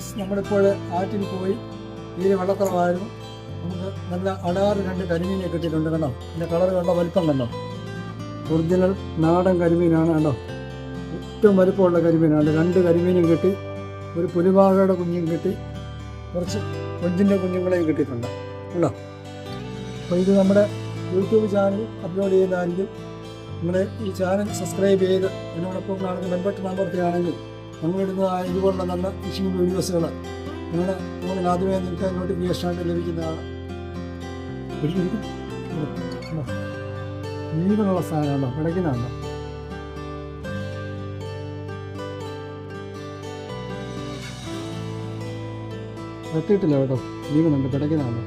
Friends നമ്മളിപ്പോൾ ആറ്റിൽ പോയി. തീരെ വെള്ളക്കുറവായിരുന്നു. നമുക്ക് നല്ല അടാറ് രണ്ട് കരിമീനെ കിട്ടിയിട്ടുണ്ട് കണ്ടോ? പിന്നെ കളർ കണ്ടോ? വലിപ്പം കണ്ടോ? ഒറിജിനൽ നാടൻ കരിമീനാണ് കണ്ടോ? ഏറ്റവും വലുപ്പമുള്ള കരിമീനാണ് രണ്ട് കരിമീനും കിട്ടി. ഒരു പുലിവാകയുടെ കുഞ്ഞും കിട്ടി. കുറച്ച് കൊഞ്ചിന്റെ കുഞ്ഞുങ്ങളെയും കിട്ടിയിട്ടുണ്ട്. കണ്ടോ? അപ്പോൾ ഇത് നമ്മുടെ യൂട്യൂബ് ചാനൽ അപ്ലോഡ് ചെയ്യുന്നതായിരിക്കും. നമ്മുടെ ഈ ചാനൽ സബ്സ്ക്രൈബ് ചെയ്ത് എന്നോടൊപ്പം കാണുന്ന ബെൽബട്ടൺ അമർത്തുകയാണെങ്കിൽ ഞങ്ങളിടുന്നതായ ഇതുപോലുള്ള നല്ല ഫിഷിംഗ് വീഡിയോസുകൾ നിങ്ങളുടെ ഫോണിൽ ആദ്യമേ നിങ്ങൾക്ക് നോട്ടിഫിക്കേഷൻ ആയിട്ട് ലഭിക്കുന്നതാണ്? ജീവനുള്ള സാധനമാണോ കിടക്കുന്നതാണോ വെട്ടിയിട്ടില്ല കേട്ടോ. ജീവനുണ്ട് കിടക്കുന്നതാണോ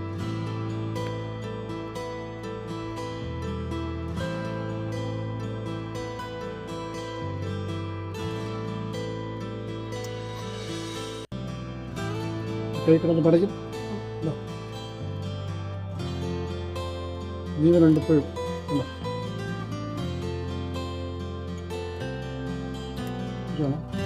കൈ പറയും. ജീവനുണ്ട് ഇപ്പോഴും. ഇതാണ്.